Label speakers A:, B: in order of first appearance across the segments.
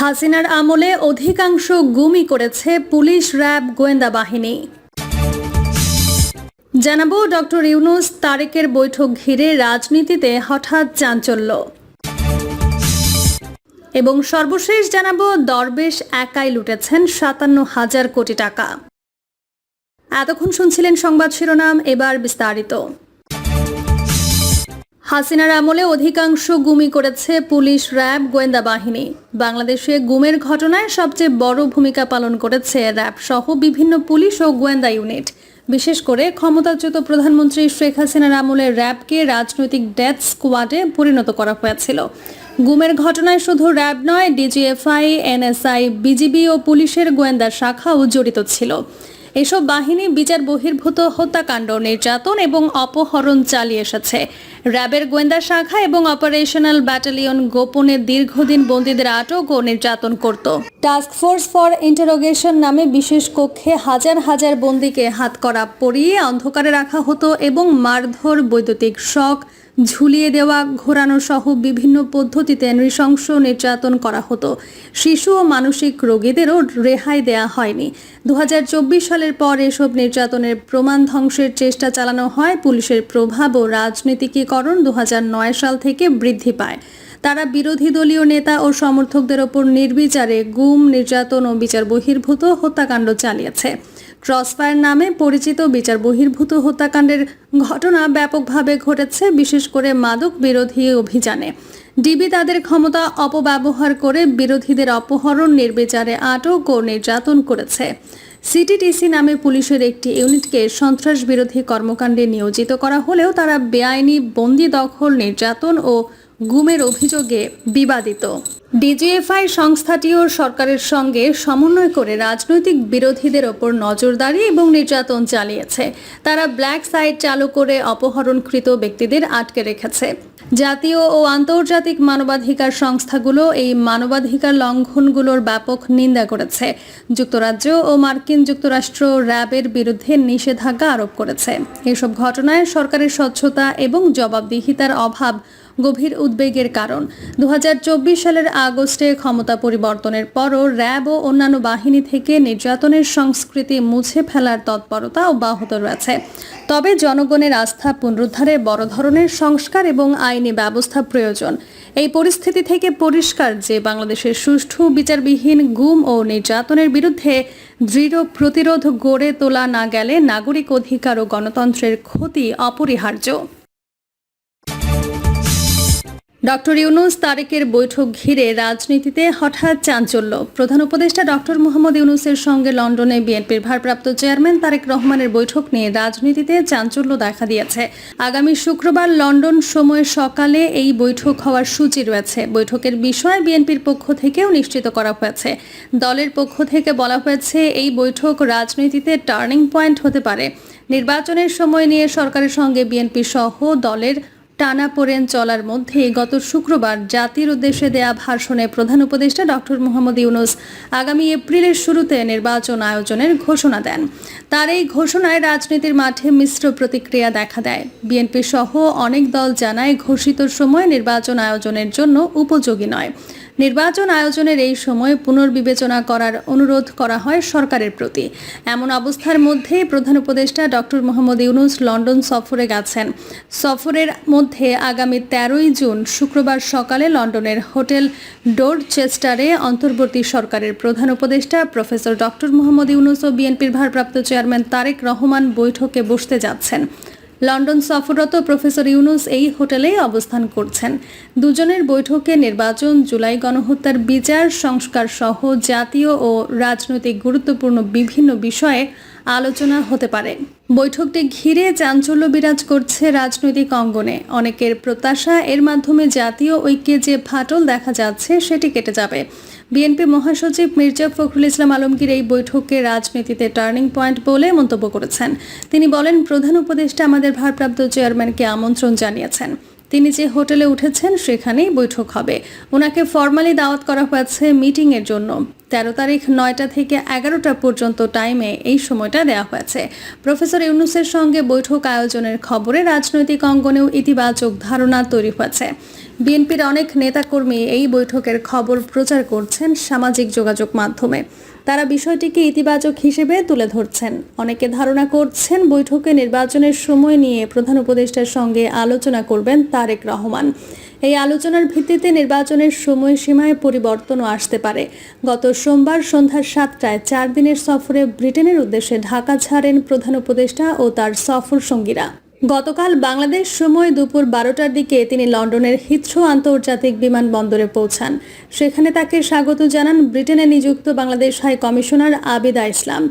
A: হাসিনার আমলে অধিকাংশ গুমই করেছে পুলিশ র্যাব গোয়েন্দা বাহিনী। জানাব ডক্টর ইউনুস তারেকের বৈঠক ঘিরে রাজনীতিতে হঠাৎ চাঞ্চল্য। এবং সর্বশেষ জানাব দরবেশ একাই লুটেছেন সাতান্ন হাজার কোটি টাকা। এতক্ষণ শুনছিলেন সংবাদ শিরোনাম, এবার বিস্তারিত। হাসিনার আমলে অধিকাংশ গুমি করেছে পুলিশ, র্যাব, গোয়েন্দা বাহিনী। বাংলাদেশে গুমের ঘটনায় সবচেয়ে বড় ভূমিকা পালন করেছে র্যাব সহ বিভিন্ন পুলিশ ও গোয়েন্দা ইউনিট। বিশেষ করে ক্ষমতাচ্যুত প্রধানমন্ত্রী শেখ হাসিনার আমলে র্যাবকে রাজনৈতিক ডেথ স্কোয়াডে পরিণত করা হয়েছিল। গুমের ঘটনায় শুধু র্যাব নয়, ডিজিএফআই, এনএসআই, বিজিবি ও পুলিশের গোয়েন্দা শাখাও জড়িত ছিল। এসব বাহিনী বিচার বহির্ভূত হত্যাকাণ্ড, নির্যাতন এবং অপহরণ চালিয়ে এসেছে। র্যাবের গোয়েন্দা শাখা এবং অপারেশনাল ব্যাটালিয়ন গোপনে দীর্ঘদিন বন্দীদের আটক ও নির্যাতন করত। টাস্ক ফোর্স ফর ইন্টারোগেশন নামে বিশেষ কক্ষে হাজার হাজার বন্দীকে হাতকড়া পরিয়ে অন্ধকারে রাখা হতো এবং মারধর, বৈদ্যুতিক শক ঝুলিয়ে দেওয়া, ঘোরানো সহ বিভিন্ন পদ্ধতিতে নৃশংস নির্যাতন করা হতো। শিশু ও মানসিক রোগীদেরও রেহাই দেয়া হয়নি। দু হাজার চব্বিশ সালের পর এসব নির্যাতনের প্রমাণ ধ্বংসের চেষ্টা চালানো হয়। পুলিশের প্রভাব ও রাজনীতিকীকরণ দু সাল থেকে বৃদ্ধি পায়। তারা বিরোধী দলীয় নেতা ও সমর্থকদের ওপর নির্বিচারে গুম, নির্যাতন ও বিচার বহির্ভূত হত্যাকাণ্ড চালিয়েছে। ক্রসফায়ার নামে পরিচিত বিচার বহির্ভূত হত্যাকাণ্ডের ঘটনা ব্যাপকভাবে ঘটেছে, বিশেষ করে মাদক বিরোধী অভিযানে। ডিবি তাদের ক্ষমতা অপব্যবহার করে বিরোধীদের অপহরণ, নির্বিচারে আটক ও নির্যাতন করেছে। সিটিটিসি নামে পুলিশের একটি ইউনিটকে সন্ত্রাস বিরোধী কর্মকাণ্ডে নিয়োজিত করা হলেও তারা বেআইনি, বন্দি দখল, নির্যাতন ও গুমের অভিযোগে বিবাদিত। ডিজিএফআই সংস্থাটিও সরকারের সঙ্গে সমন্বয় করে রাজনৈতিক বিরোধীদের ওপর নজরদারি এবং নির্যাতন চালিয়েছে। তারা ব্ল্যাক সাইট চালু করে অপহরণকৃত ব্যক্তিদের আটকে রেখেছে। জাতীয় ও আন্তর্জাতিক মানবাধিকার সংস্থাগুলো এই মানবাধিকার লঙ্ঘনগুলোর ব্যাপক নিন্দা করেছে। যুক্তরাজ্য ও মার্কিন যুক্তরাষ্ট্র র্যাবের বিরুদ্ধে নিষেধাজ্ঞা আরোপ করেছে। এসব ঘটনায় সরকারের স্বচ্ছতা এবং জবাবদিহিতার অভাব গভীর উদ্বেগের কারণ। দু হাজার চব্বিশ সালের আগস্টে ক্ষমতা পরিবর্তনের পরও র্যাব ও অন্যান্য বাহিনী থেকে নির্যাতনের সংস্কৃতি মুছে ফেলার তৎপরতা অব্যাহত রয়েছে। তবে জনগণের আস্থা পুনরুদ্ধারে বড় ধরনের সংস্কার এবং আইনি ব্যবস্থা প্রয়োজন। এই পরিস্থিতি থেকে পরিষ্কার যে বাংলাদেশের সুষ্ঠু বিচারবিহীন গুম ও নির্যাতনের বিরুদ্ধে দৃঢ় প্রতিরোধ গড়ে তোলা না গেলে নাগরিক অধিকার ও গণতন্ত্রের ক্ষতি অপরিহার্য। ডক্টর ইউনুস তারেকের বৈঠক ঘিরে রাজনীতিতে হঠাৎ চাঞ্চল্য। প্রধান উপদেষ্টা ডক্টর মোহাম্মদ ইউনুসের সঙ্গে লন্ডনে বিএনপির ভারপ্রাপ্ত চেয়ারম্যান তারেক রহমানের বৈঠক নিয়ে রাজনীতিতে চাঞ্চল্য দেখা দিয়েছে। আগামী শুক্রবার লন্ডন সময় সকালে এই বৈঠক হওয়ার সূচি রয়েছে। বৈঠকের বিষয়ে বিএনপির পক্ষ থেকেও নিশ্চিত করা হয়েছে। দলের পক্ষ থেকে বলা হয়েছে, এই বৈঠক রাজনীতিতে টার্নিং পয়েন্ট হতে পারে। নির্বাচনের সময় নিয়ে সরকারের সঙ্গে বিএনপি সহ দলের টানাপোড়েন চলার মধ্যে গত শুক্রবার জাতির উদ্দেশ্যে দেয়া ভাষণে প্রধান উপদেষ্টা ডক্টর মোহাম্মদ ইউনুস আগামী এপ্রিলের শুরুতে নির্বাচন আয়োজনের ঘোষণা দেন। তার এই ঘোষণায় রাজনীতির মাঠে মিশ্র প্রতিক্রিয়া দেখা দেয়। বিএনপি সহ অনেক দল জানায় ঘোষিত সময় নির্বাচন আয়োজনের জন্য উপযোগী নয়। নির্বাচন আয়োজনের এই সময় পুনর্বিবেচনা করার অনুরোধ করা হয় সরকারের প্রতি। এমন অবস্থার মধ্যেই প্রধান উপদেষ্টা ডক্টর মোহাম্মদ ইউনুস লন্ডন সফরে গেছেন। সফরের মধ্যে আগামী তেরোই জুন শুক্রবার সকালে লন্ডনের হোটেল ডোরচেস্টারে অন্তর্বর্তী সরকারের প্রধান উপদেষ্টা, প্রফেসর ডক্টর মোহাম্মদ ইউনুস ও বিএনপির ভারপ্রাপ্ত চেয়ারম্যান তারেক রহমান বৈঠকে বসতে যাচ্ছেন। লন্ডন সফররত প্রফেসর ইউনুস এই হোটেলেই অবস্থান করছেন। দুজনের বৈঠকে নির্বাচন, জুলাই গণহত্যার বিচার, সংস্কার সহ জাতীয় ও রাজনৈতিক গুরুত্বপূর্ণ বিভিন্ন বিষয়ে আলোচনা হতে পারে। বৈঠকটি ঘিরে চাঞ্চল্য বিরাজ করছে রাজনৈতিক অঙ্গনে। অনেকের প্রত্যাশা, এর মাধ্যমে জাতীয় ঐক্যে যে ফাটল দেখা যাচ্ছে, সেটি কেটে যাবে। বিএনপি মহাসচিব মির্জা ফখরুল ইসলাম আলমগীর এই বৈঠককে রাজনীতিতে টার্নিং পয়েন্ট বলে মন্তব্য করেছেন। তিনি বলেন, প্রধান উপদেষ্টা আমাদের ভারপ্রাপ্ত চেয়ারম্যানকে আমন্ত্রণ জানিয়েছেন। তিনি যে হোটেলে উঠেছেন, সেখানেই বৈঠক হবে। ওনাকে ফর্মালি দাওয়াত করা হয়েছে মিটিংয়ের জন্য। তেরো তারিখ নয়টা থেকে এগারোটা পর্যন্ত টাইমে এই সময়টা দেওয়া হয়েছে। প্রফেসর ইউনুসের সঙ্গে বৈঠক আয়োজনের খবরে রাজনৈতিক অঙ্গনেও ইতিবাচক ধারণা তৈরি হয়েছে। বিএনপির অনেক নেতাকর্মী এই বৈঠকের খবর প্রচার করছেন সামাজিক যোগাযোগ মাধ্যমে। তারা বিষয়টিকে ইতিবাচক হিসেবে তুলে ধরছেন। অনেকে ধারণা করছেন বৈঠকে নির্বাচনের সময় নিয়ে প্রধান উপদেষ্টার সঙ্গে আলোচনা করবেন তারেক রহমান। এই আলোচনার ভিত্তিতে নির্বাচনের সময়সীমায় পরিবর্তনও আসতে পারে। গত সোমবার সন্ধ্যা সাতটায় চার দিনের সফরে ব্রিটেনের উদ্দেশ্যে ঢাকা ছাড়েন প্রধান উপদেষ্টা ও তার সফর সঙ্গীরা গতকাল বাংলাদেশ সময় দুপুর বারোটার দিকে তিনি লন্ডনের হিথ্রো আন্তর্জাতিক বিমানবন্দরে পৌঁছান। সেখানে তাকে স্বাগত জানান ব্রিটেনে নিযুক্ত বাংলাদেশ হাই কমিশনার আবিদা ইসলাম।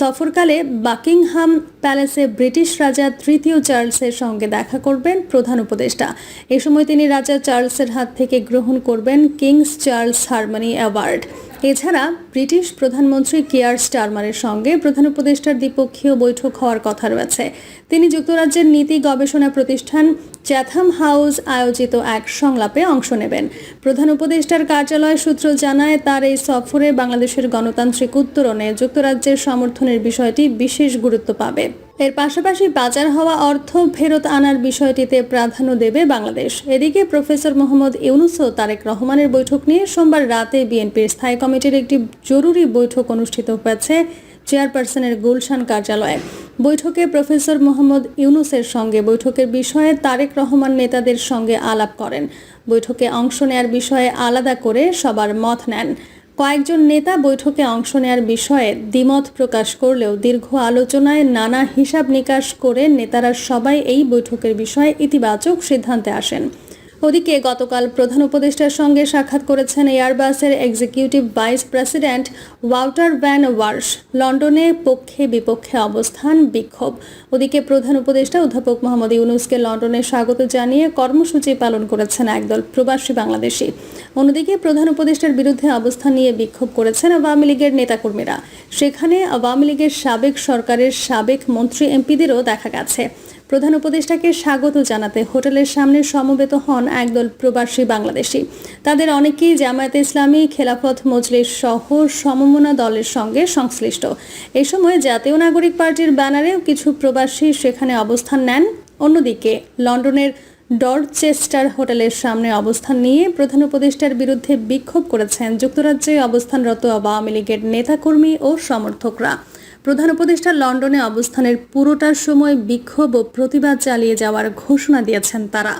A: সফরকালে বাকিংহাম প্যালেসে ব্রিটিশ রাজা তৃতীয় চার্লসের সঙ্গে দেখা করবেন প্রধান উপদেষ্টা। এ সময় তিনি রাজা চার্লসের হাত থেকে গ্রহণ করবেন কিংস চার্লস হারমোনি অ্যাওয়ার্ড। এছাড়া ব্রিটিশ প্রধানমন্ত্রী কেয়ার স্টারমারের সঙ্গে প্রধান উপদেষ্টার দ্বিপক্ষীয় বৈঠক হওয়ার কথা রয়েছে। তিনি যুক্তরাজ্যের নীতি গবেষণা প্রতিষ্ঠান চ্যাথাম হাউস আয়োজিত এক সংলাপে অংশ নেবেন। প্রধান উপদেষ্টার কার্যালয় সূত্র জানায়, তার এই সফরে বাংলাদেশের গণতান্ত্রিক উত্তরণে যুক্তরাজ্যের সমর্থনের বিষয়টি বিশেষ গুরুত্ব পাবে। এর পাশাপাশি বাজার হওয়া অর্থ ফেরত আনার বিষয়টিতে প্রাধান্য দেবে বাংলাদেশ। এদিকে প্রফেসর মোহাম্মদ ইউনুস ও তারেক রহমানের বৈঠক নিয়ে সোমবার রাতে বিএনপির স্থায়ী কমিটির একটি জরুরি বৈঠক অনুষ্ঠিত হয়েছে চেয়ারপারসনের গুলশান কার্যালয়ে। বৈঠকে প্রফেসর মোহাম্মদ ইউনুসের সঙ্গে বৈঠকের বিষয়ে তারেক রহমান নেতাদের সঙ্গে আলাপ করেন। বৈঠকে অংশ নেয়ার বিষয়ে আলাদা করে সবার মত নেন। কয়েকজন নেতা বৈঠকে অংশ নেয়ার বিষয়ে দ্বিমত প্রকাশ করলেও দীর্ঘ আলোচনায় নানা হিসাব নিকাশ করে নেতারা সবাই এই বৈঠকের বিষয়ে ইতিবাচক সিদ্ধান্তে আসেন। ওদিকে গতকাল প্রধান উপদেষ্টার সঙ্গে সাক্ষাৎ করেছেন এয়ারবাসের executive vice president Wouter van Warsh. লন্ডনে পক্ষে বিপক্ষে অবস্থান বিক্ষোভ। ওদিকে প্রধান উপদেষ্টা অধ্যাপক মোহাম্মদ ইউনুসকে লন্ডনে স্বাগত জানিয়ে কর্মসূচি পালন করেছেন একদল প্রবাসী বাংলাদেশি। অন্যদিকে প্রধান উপদেষ্টার বিরুদ্ধে অবস্থান নিয়ে বিক্ষোভ করেছেন আওয়ামী লীগের নেতাকর্মীরা। সেখানে আওয়ামী লীগের সাবেক সরকারের সাবেক মন্ত্রী এমপিদেরও দেখা গেছে। প্রধান উপদেষ্টাকে স্বাগত জানাতে হোটেলের সামনে সমবেত হন একদল প্রবাসী বাংলাদেশি। তাদের অনেকেই জামায়াতে ইসলামী, খেলাফত মজলিস সহ সমমনা দলের সঙ্গে সংশ্লিষ্ট। এ সময় জাতীয় নাগরিক পার্টির ব্যানারেও কিছু প্রবাসী সেখানে অবস্থান নেন। অন্যদিকে লন্ডনের ডরচেস্টার হোটেলের সামনে অবস্থান নিয়ে প্রধান উপদেষ্টার বিরুদ্ধে বিক্ষোভ করেছেন যুক্তরাজ্যে অবস্থানরত আওয়ামী লীগের নেতাকর্মী ও সমর্থকরা। প্রধান উপদেষ্টা লন্ডনে অবস্থানের পুরোটার সময় বিক্ষোভ ও প্রতিবাদ চালিয়ে যাওয়ার ঘোষণা দিয়েছেন তারা।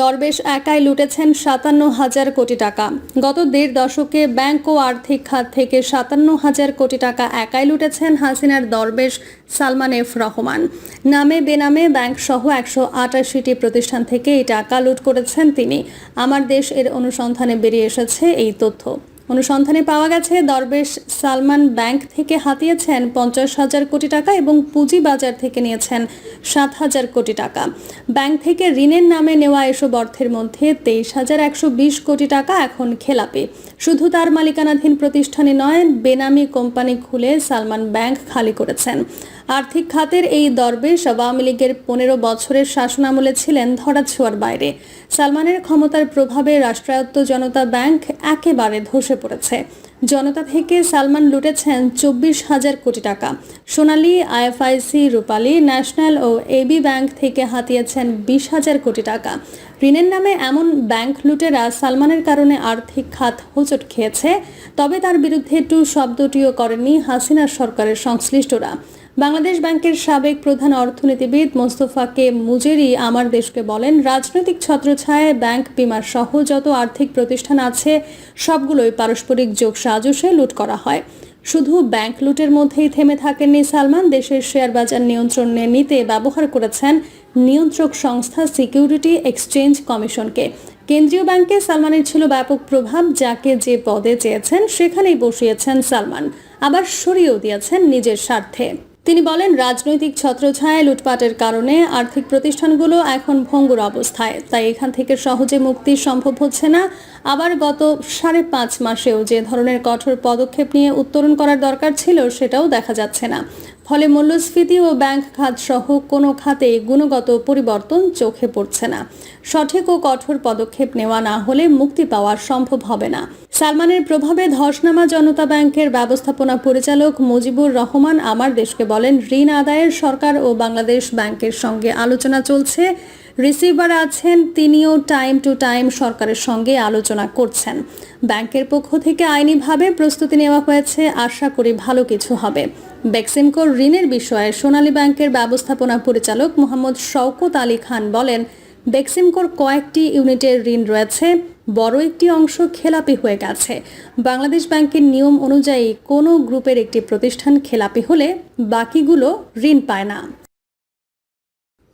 A: দরবেশ একাই লুটেছেন সাতান্ন হাজার কোটি টাকা। গত দেড় দশকে ব্যাংক ও আর্থিক খাত থেকে সাতান্ন হাজার কোটি টাকা একাই লুটেছেন হাসিনার দরবেশ সালমান এফ রহমান। নামে বেনামে ব্যাংক সহ একশো আটাশিটি প্রতিষ্ঠান থেকে এই টাকা লুট করেছেন তিনি। আমার দেশ এর অনুসন্ধানে বেরিয়ে এসেছে এই তথ্য। অনুসন্ধানে পাওয়া গেছে, দরবেশ সালমান ব্যাংক থেকে হাতিয়েছেন পঞ্চাশ হাজার কোটি টাকা এবং পুঁজি বাজার থেকে নিয়েছেন সাত হাজার কোটি টাকা। ব্যাংক থেকে ঋণের নামে নেওয়া এসব অর্থের মধ্যে তেইশ হাজার একশো বিশ কোটি টাকা এখন খেলাপে। শুধু তার মালিকানাধীন প্রতিষ্ঠানে নয়, বেনামি কোম্পানি খুলে সালমান ব্যাংক খালি করেছেন। আর্থিক খাতের এই দরবেশ আওয়ামী লীগের পনেরো বছরের শাসনামলে ছিলেন ধরাছোঁয়ার বাইরে। সালমানের ক্ষমতার প্রভাবে রাষ্ট্রায়ত্ত জনতা ব্যাংক একেবারে ধসে পড়েছে। জনতা থেকে সালমান লুটেছেন চব্বিশ হাজার কোটি টাকা। সোনালী, আইএফআইসি, রূপালী, ন্যাশনাল ও এবি ব্যাংক থেকে হাতিয়েছেন বিশ হাজার কোটি টাকা। ঋণের নামে এমন ব্যাংক লুটেরা সালমানের কারণে আর্থিক খাত হোঁচট খেয়েছে, তবে তার বিরুদ্ধে টু শব্দটিও করেনি হাসিনা সরকারের সংশ্লিষ্টরা। বাংলাদেশ ব্যাংকের সাবেক প্রধান অর্থনীতিবিদ মোস্তফাকে মুজেরি আমার দেশকে বলেন, রাজনৈতিক ছত্রছায়ায় ব্যাংক বিমার সহ যত আর্থিক প্রতিষ্ঠান আছে, সবগুলোই পারস্পরিক যোগ সাজসে লুট করা হয়। শুধু ব্যাংক লুটের মধ্যেই থেমে থাকেননি সালমান, দেশের শেয়ার বাজার নিয়ন্ত্রণে নিতে ব্যবহার করেছেন নিয়ন্ত্রক সংস্থা সিকিউরিটি এক্সচেঞ্জ কমিশনকে। কেন্দ্রীয় ব্যাংকে সালমানের ছিল ব্যাপক প্রভাব, যাকে যে পদে চেয়েছেন সেখানেই বসিয়েছেন সালমান। আবার সরিয়েও দিয়েছেন নিজের স্বার্থে। তিনি বলেন, রাজনৈতিক ছত্রছায়া লুটপাটের কারণে আর্থিক প্রতিষ্ঠানগুলো এখন ভঙ্গুর অবস্থায়। তাই এখান থেকে সহজে মুক্তি সম্ভব হচ্ছে না। আবার গত সাড়ে পাঁচ মাসেও যে ধরনের কঠোর পদক্ষেপ নিয়ে উত্তরণ করার দরকার ছিল, সেটাও দেখা যাচ্ছে না। ফলে মূল্যস্ফীতি ও ব্যাংক খাত সহ কোনো খাতে গুণগত পরিবর্তন চোখে পড়ছে না। সঠিক ও কঠোর পদক্ষেপ নেওয়া না হলে মুক্তি পাওয়া সম্ভব হবে না। সালমানের প্রভাবে ধসনামা জনতা ব্যাংকের ব্যবস্থাপনা পরিচালক মুজিবুর রহমান আমার দেশকে বলেন, ঋণ আদায়ের সরকার ও বাংলাদেশ ব্যাংকের সঙ্গে আলোচনা চলছে। রিসিভার আছেন, তিনিও টাইম টু টাইম সরকারের সঙ্গে আলোচনা করছেন। ব্যাংকের পক্ষ থেকে আইনিভাবে প্রস্তুতি নেওয়া হয়েছে, আশা করি ভালো কিছু হবে। বেক্সিমকোর ঋণের বিষয়ে সোনালী ব্যাংকের ব্যবস্থাপনা পরিচালক মোহাম্মদ শওকত আলী খান বলেন, বেক্সিমকোর কয়েকটি ইউনিটের ঋণ রয়েছে, বড় একটি অংশ খেলাপি হয়ে গেছে। বাংলাদেশ ব্যাংকের নিয়ম অনুযায়ী কোনো গ্রুপের একটি প্রতিষ্ঠান খেলাপি হলে বাকিগুলো ঋণ পায় না।